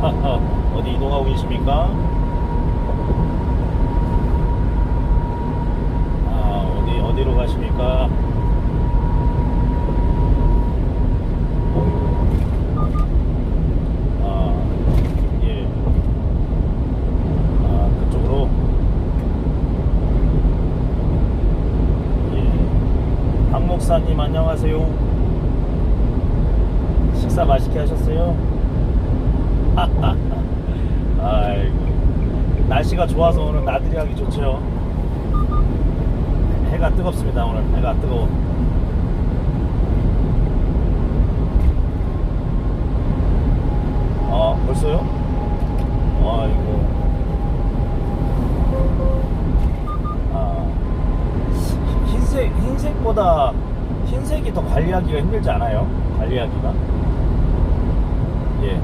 어디 이동하고 계십니까? 아, 어디, 어디로 가십니까? 아, 예. 아? 예. 박 목사님, 안녕하세요. 식사 맛있게 하셨어요? 아이고. 날씨가 좋아서 오늘 나들이 하기 좋죠. 해가 뜨겁습니다 오늘. 해가 뜨거워. 아 벌써요? 아이고. 아. 흰색 흰색보다 흰색이 더 관리하기가 힘들지 않아요? 관리하기가? 예.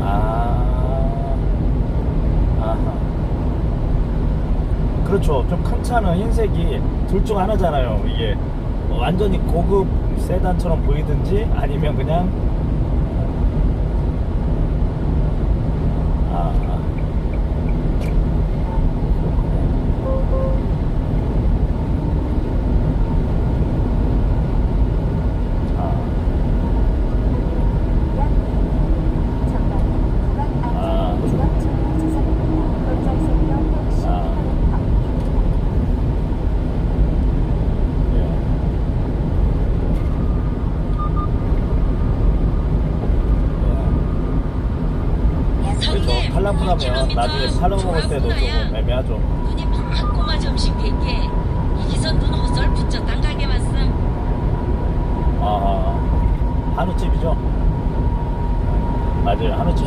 아, 아하. 그렇죠. 좀 큰 차는 흰색이 둘 중 하나잖아요. 이게 완전히 고급 세단처럼 보이든지 아니면 그냥 아, 아. 아. 아. 그렇죠. 팔라프라면 나중에 팔아 먹을 때도 조금 애매하죠. 눈이 팍 꼬마 점심 되게 이기서 눈 헛설 붙였단 가게 왔음 아, 한우집이죠. 맞아요, 한우집.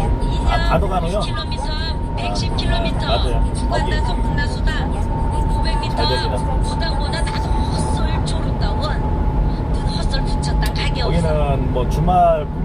아, 가도 가노요? 100km 110km 맞아요. 구간단속 거기. 분나수다 잘 됩니다. 500m 보다보다 나도 헛설 초록다원 눈 헛설 붙였단 가게 없어 거기는 뭐 주말